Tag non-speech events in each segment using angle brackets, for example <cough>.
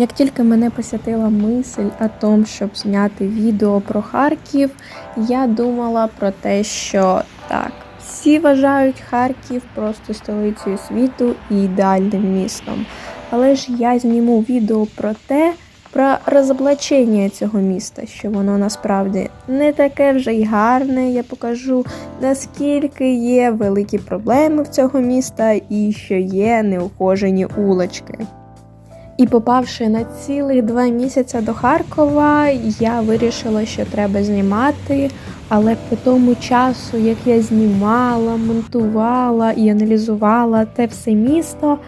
Як тільки мене посятила мисль о том, щоб зняти відео про Харків, я думала про те, що так, всі вважають Харків просто столицею світу і ідеальним містом. Але ж я зніму відео про те, про розоблачення цього міста, що воно насправді не таке вже й гарне. Я покажу, наскільки є великі проблеми в цього міста і що є неухожені улочки. І попавши на цілих два місяці до Харкова, я вирішила, що треба знімати. Але по тому часу, як я знімала, монтувала і аналізувала те все місто,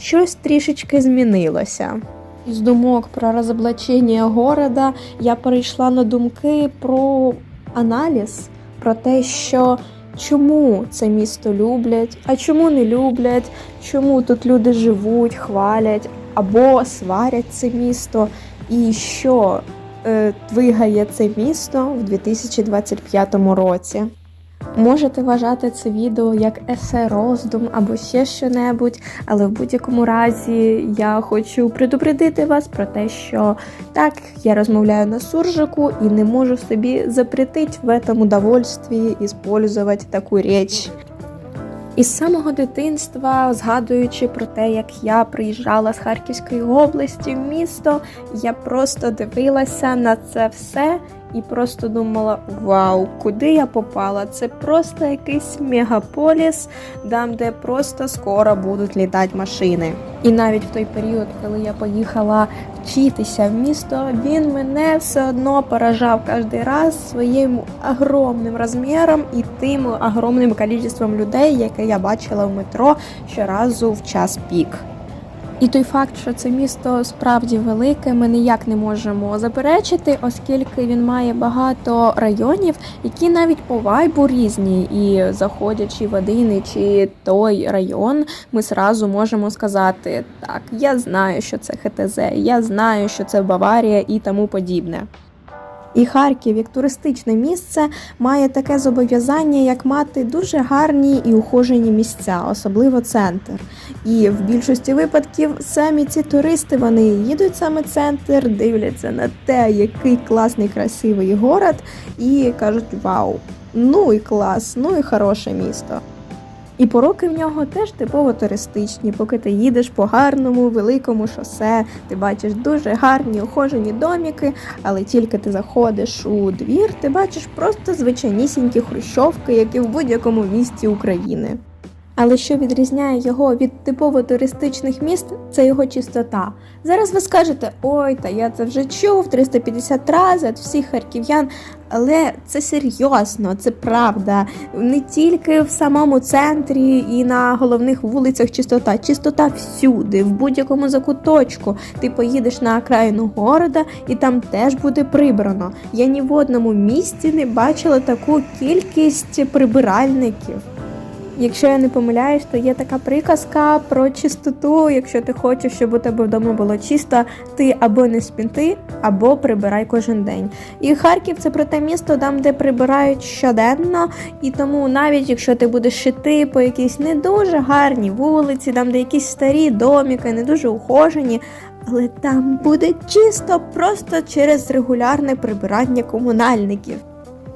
щось трішечки змінилося. З думок про розоблачення города я перейшла на думки про аналіз, про те, що чому це місто люблять, а чому не люблять, чому тут люди живуть, хвалять або сварять це місто, і що е, двигає це місто в 2025 році. Можете вважати це відео як есе роздум або ще що-небудь, але в будь-якому разі я хочу предупредити вас про те, що так, я розмовляю на суржику і не можу собі запретить в этом удовольствии использовать таку річ. Із самого дитинства, згадуючи про те, як я приїжджала з Харківської області в місто, я просто дивилася на це все і просто думала: вау, куди я попала? Це просто якийсь мегаполіс, там, де просто скоро будуть літати машини. І навіть в той період, коли я поїхала вчитися в місто, він мене все одно поражав кожен раз своїм огромним розміром і тим огромним кількістю людей, яке я бачила в метро щоразу в час пік. І той факт, що це місто справді велике, ми ніяк не можемо заперечити, оскільки він має багато районів, які навіть по вайбу різні. І заходячи в один чи той район, ми зразу можемо сказати: так, я знаю, що це ХТЗ, я знаю, що це Баварія і тому подібне. І Харків, як туристичне місце, має таке зобов'язання, як мати дуже гарні і ухожені місця, особливо центр. І в більшості випадків самі ці туристи вони їдуть саме центр, дивляться на те, який класний красивий город, і кажуть: Вау, ну і клас, ну і хороше місто. І пороки в нього теж типово туристичні. Поки ти їдеш по гарному, великому шосе, ти бачиш дуже гарні ухожені доміки, але тільки ти заходиш у двір, ти бачиш просто звичайнісінькі хрущовки, як і в будь-якому місті України. Але що відрізняє його від типово туристичних міст, це його чистота. Зараз ви скажете, ой, та я це вже чув 350 разів від всіх харків'ян. Але це серйозно, це правда. Не тільки в самому центрі і на головних вулицях чистота. Чистота всюди, в будь-якому закуточку. Ти поїдеш на окраїну города, і там теж буде прибрано. Я ні в одному місті не бачила таку кількість прибиральників. Якщо я не помиляюсь, то є така приказка про чистоту. Якщо ти хочеш, щоб у тебе вдома було чисто, ти або не спінти, або прибирай кожен день. І Харків це про те місто, там, де прибирають щоденно, і тому навіть якщо ти будеш шити по якійсь не дуже гарній вулиці, там де якісь старі доміки, не дуже ухожені. Але там буде чисто просто через регулярне прибирання комунальників.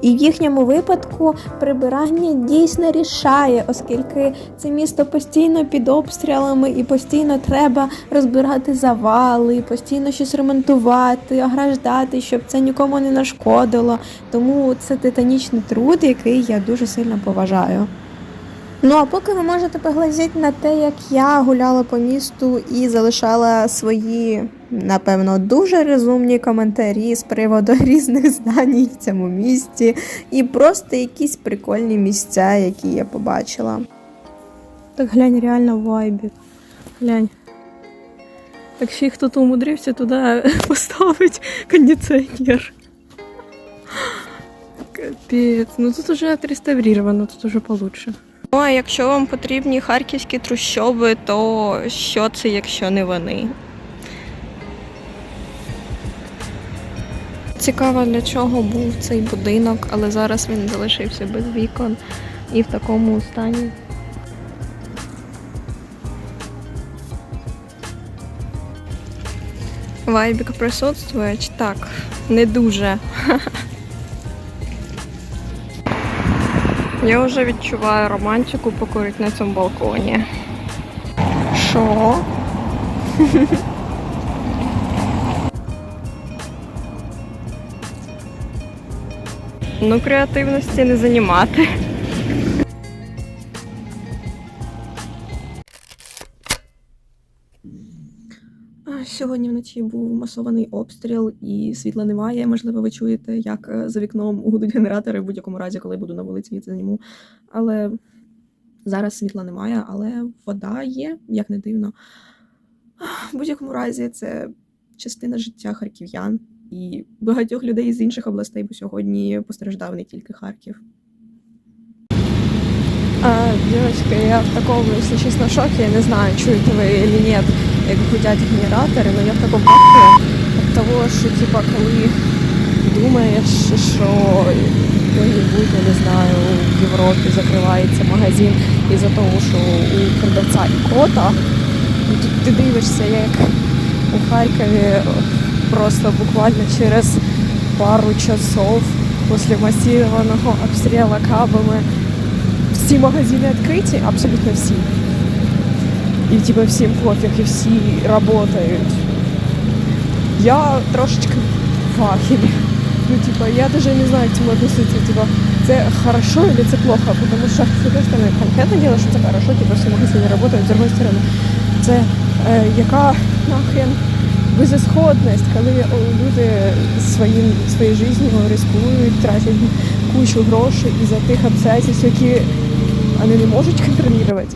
І в їхньому випадку прибирання дійсно рішає, оскільки це місто постійно під обстрілами і постійно треба розбирати завали, постійно щось ремонтувати, ограждати, щоб це нікому не нашкодило. Тому це титанічний труд, який я дуже сильно поважаю. Ну а поки ви можете поглазіти на те, як я гуляла по місту і залишала свої, напевно, дуже розумні коментарі з приводу <laughs> різних зданій в цьому місті, і просто якісь прикольні місця, які я побачила. Так глянь, реально вайбі. Глянь. Так ще й хто-то умудрився туди <laughs> поставити кондиціонер. Капець, ну тут уже отреставрировано, тут уже получше. Ну, а якщо вам потрібні харківські трущоби, то що це, якщо не вони? Цікаво, для чого був цей будинок, але зараз він залишився без вікон і в такому стані. Вайбік присутствує так? Не дуже. <laughs> Я вже відчуваю романтику покурити на цьому балконі. Що? <laughs> Ну, креативності не занімати. Сьогодні вночі був масований обстріл і світла немає. Можливо, ви чуєте, як е, за вікном гудуть генератори в будь-якому разі, коли буду на вулиці, я це зніму. Але зараз світла немає, але вода є, як не дивно. В будь-якому разі це частина життя харків'ян і багатьох людей з інших областей, бо сьогодні постраждав не тільки Харків. А, девочка, я в таком, если честно, шоке. Я не знаю, чуете вы или нет, як гудять генератори, але я такому шокі від того, що типа коли думаєш, що коли-небудь, я не знаю, в Європі закривається магазин із-за того, що у продавця ікота, ну, тут ти дивишся, як у Харкові просто буквально через пару часов після масованого обстрілу кабами всі магазини відкриті, абсолютно всі. І типа всім пофіг, і всі працюють. Я трошечки в ахері. Ну, типа, я даже не знаю, к цьому относиться. Типа, це хорошо или це плохо, потому що, з одной стороны, конкретне діло, що це хорошо, типа, всі магазини працюють, з другої сторони, це е, яка нахрен безісходність, коли люди своїм, своєю життю ризикують, тратять кучу грошей із-за тих обстоятельств, які вони не можуть контролювати.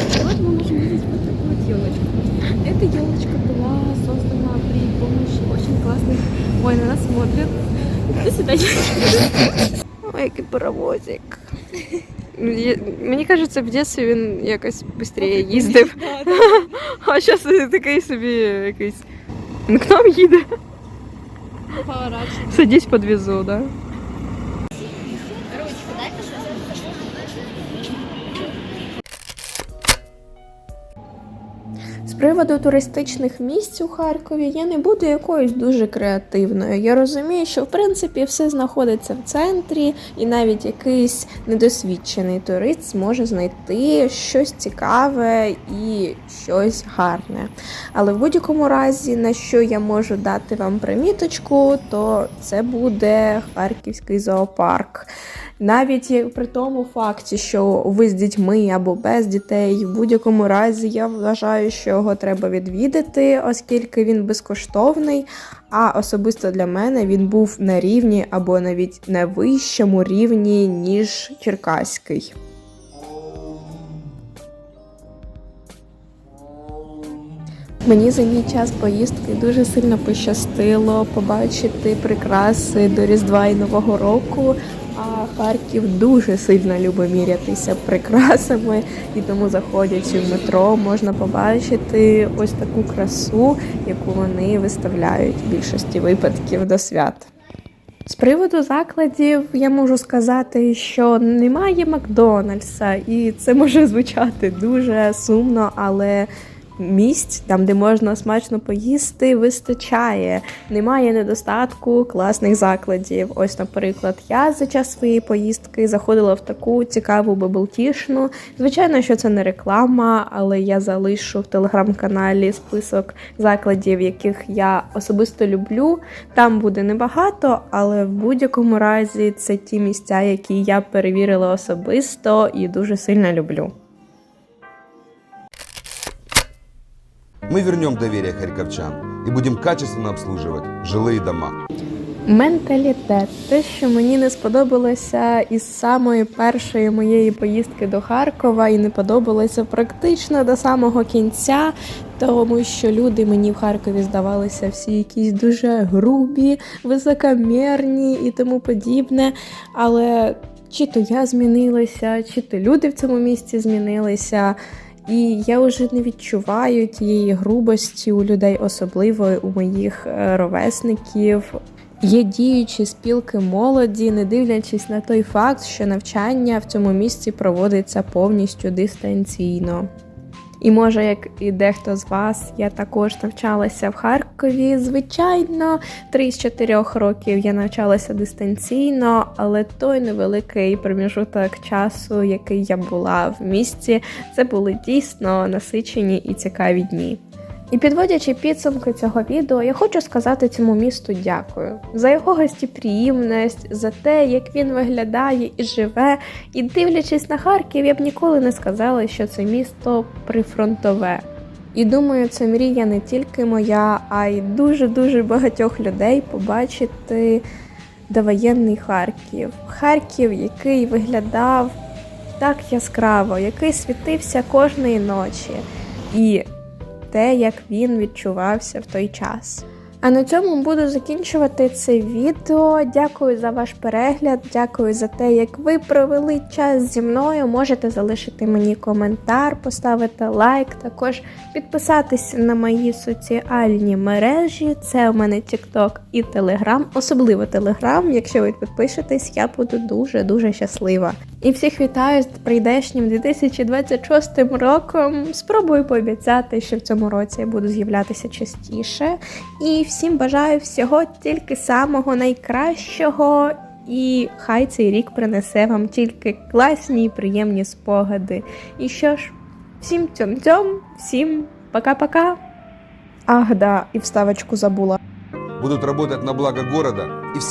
Ой, на нас смотрят. До свидания. Ой, який паровозик. Мені кажеться, в дитинстві він якось швидше їздив. <laughs> А зараз такий собі якийсь. Ну, к нам їде. Садись Садись подвезу, да? Приводу туристичних місць у Харкові я не буду якоюсь дуже креативною. Я розумію, що в принципі все знаходиться в центрі, і навіть якийсь недосвідчений турист зможе знайти щось цікаве і щось гарне. Але в будь-якому разі, на що я можу дати вам приміточку, то це буде Харківський зоопарк. Навіть при тому факті, що ви з дітьми або без дітей, в будь-якому разі я вважаю, що його треба відвідати, оскільки він безкоштовний. А особисто для мене він був на рівні або навіть на вищому рівні, ніж Черкаський. Мені за мій час поїздки дуже сильно пощастило побачити прикраси до Різдва і Нового року. Харків дуже сильно любить мірятися прикрасами, і тому, заходячи в метро, можна побачити ось таку красу, яку вони виставляють в більшості випадків до свят. З приводу закладів я можу сказати, що немає Макдональдса, і це може звучати дуже сумно, але місць, там, де можна смачно поїсти, вистачає. Немає недостатку класних закладів. Ось, наприклад, я за час своєї поїздки заходила в таку цікаву беблтішну. Звичайно, що це не реклама, але я залишу в телеграм-каналі список закладів, яких я особисто люблю. Там буде небагато, але в будь-якому разі це ті місця, які я перевірила особисто і дуже сильно люблю. Мы вернем доверие харьковчан и будем качественно обслуживать жилые дома. Менталітет, те, що мені не сподобалося із самої першої моєї поїздки до Харкова, і не подобалося практично до самого кінця, тому що люди мені в Харкові здавалися всі якісь дуже грубі, високомірні і тому подібне. Але чи то я змінилася, чи то люди в цьому місті змінилися. І я вже не відчуваю тієї грубості у людей, особливо у моїх е, ровесників. Є діючі спілки молоді, не дивлячись на той факт, що навчання в цьому місці проводиться повністю дистанційно. І може, як і дехто з вас, я також навчалася в Харкові. Звичайно, три з чотирьох років я навчалася дистанційно, але той невеликий проміжуток часу, який я була в місті, це були дійсно насичені і цікаві дні. І підводячи підсумки цього відео, я хочу сказати цьому місту дякую за його гостєприємність, за те, як він виглядає і живе. І дивлячись на Харків, я б ніколи не сказала, що це місто прифронтове. І думаю, це мрія не тільки моя, а й дуже-дуже багатьох людей побачити довоєнний Харків. Харків, який виглядав так яскраво, який світився кожної ночі. І те, як він відчувався в той час. А на цьому буду закінчувати це відео. Дякую за ваш перегляд, дякую за те, як ви провели час зі мною. Можете залишити мені коментар, поставити лайк, також підписатися на мої соціальні мережі. Це у мене TikTok і Telegram, особливо Telegram. Якщо ви підпишетесь, я буду дуже дуже щаслива. І всіх вітаю з прийдешнім 2026 роком. Спробую пообіцяти, що в цьому році я буду з'являтися частіше. І всім бажаю всього тільки самого найкращого. І хай цей рік принесе вам тільки класні і приємні спогади. І що ж, всім цьом-цьом, всім пока-пока. Ах, да, і вставочку забула. Будуть працювати на благо города і всех